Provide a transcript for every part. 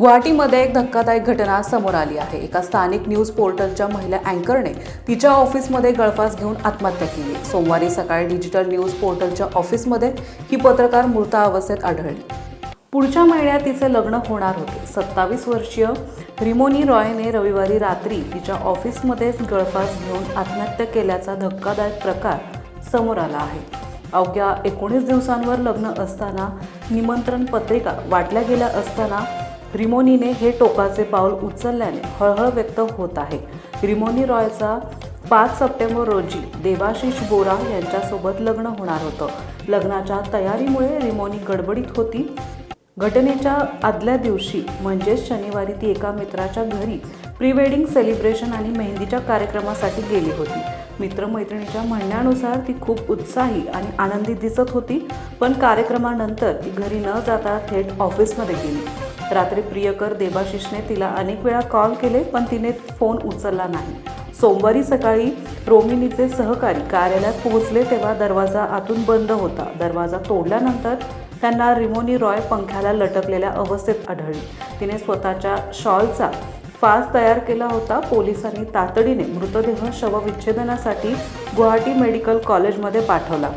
गुवाहाटीमध्ये एक धक्कादायक घटना समोर आली आहे. एका स्थानिक न्यूज पोर्टलच्या महिला अँकरने तिच्या ऑफिसमध्ये गळफास घेऊन आत्महत्या केली. सोमवारी सकाळी डिजिटल न्यूज पोर्टलच्या ऑफिसमध्ये ही पत्रकार मृत अवस्थेत आढळली. पुढच्या महिन्यात तिचे लग्न होणार होते. सत्तावीस वर्षीय रिमोनी रॉयने रविवारी रात्री तिच्या ऑफिसमध्येच गळफास घेऊन आत्महत्या केल्याचा धक्कादायक प्रकार समोर आला आहे. अवघ्या एकोणीस दिवसांवर लग्न असताना निमंत्रण पत्रिका वाटल्या गेल्या असताना रिमोनीने हे टोकाचे पाऊल उचलल्याने हळहळ व्यक्त होत आहे. रिमोनी रॉयचा पाच सप्टेंबर रोजी देवाशिष बोरा यांच्यासोबत लग्न होणार होतं. लग्नाच्या तयारीमुळे रिमोनी गडबडीत होती. घटनेच्या आदल्या दिवशी म्हणजेच शनिवारी ती एका मित्राच्या घरी प्री वेडिंग सेलिब्रेशन आणि मेहंदीच्या कार्यक्रमासाठी गेली होती. मित्रमैत्रिणीच्या म्हणण्यानुसार ती खूप उत्साही आणि आनंदी दिसत होती पण कार्यक्रमानंतर ती घरी न जाता थेट ऑफिसमध्ये गेली. रात्री प्रियकर देबाशिषने तिला अनेक वेळा कॉल केले पण तिने फोन उचलला नाही. सोमवारी सकाळी रोमिनीचे सहकारी कार्यालयात पोहोचले तेव्हा दरवाजा आतून बंद होता. दरवाजा तोडल्यानंतर त्यांना रिमोनी रॉय पंख्याला लटकलेल्या अवस्थेत आढळली. तिने स्वतःच्या शॉलचा फास तयार केला होता. पोलिसांनी तातडीने मृतदेह शवविच्छेदनासाठी गुवाहाटी मेडिकल कॉलेजमध्ये पाठवला.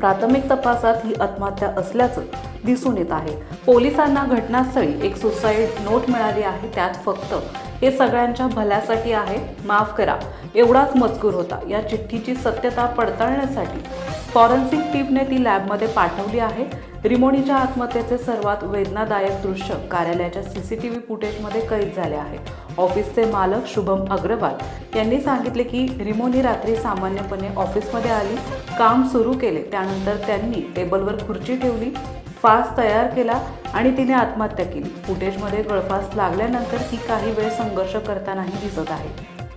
प्राथमिक तपासात ही आत्महत्या असल्याचं दिसून येत आहे. पोलिसांना घटनास्थळी एक सुसाईड नोट मिळाली आहे. त्यात फक्त हे सगळ्यांच्या भल्यासाठी आहे माफ करा. एवढाच मजकूर होता. या चिठ्ठीची सत्यता पडताळण्यासाठी फॉरेन्सिक टीमने ती लॅबमध्ये पाठवली आहे. रिमोनीच्या आत्महत्येचे सर्वात वेदनादायक दृश्य कार्यालयाच्या सी सी टी व्ही फुटेजमध्ये कैद झाले आहे. ऑफिसचे मालक शुभम अग्रवाल यांनी सांगितले की रिमोनी रात्री सामान्यपणे ऑफिसमध्ये आली काम सुरू केले त्यानंतर त्यांनी टेबलवर खुर्ची ठेवली फास तयार केला आणि तिने आत्महत्या केली. फुटेजमध्ये गळफास लागल्यानंतर ती काही वेळ संघर्ष करतानाही दिसत आहे.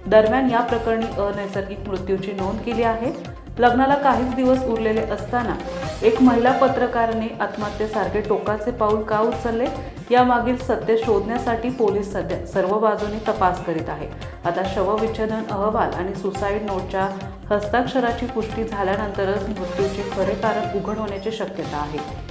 दरम्यान या प्रकरणी अनैसर्गिक मृत्यूची नोंद केली आहे. लग्नाला काहीच दिवस उरलेले असताना एक महिला पत्रकाराने आत्महत्येसारखे टोकाचे पाऊल का उचलले? यामागील सत्य शोधण्यासाठी पोलीस सध्या सर्व बाजूने तपास करीत आहे. आता शवविच्छेदन अहवाल आणि सुसाईड नोटच्या हस्ताक्षराची पुष्टी झाल्यानंतरच मृत्यूचे खरे कारण उघड होण्याची शक्यता आहे.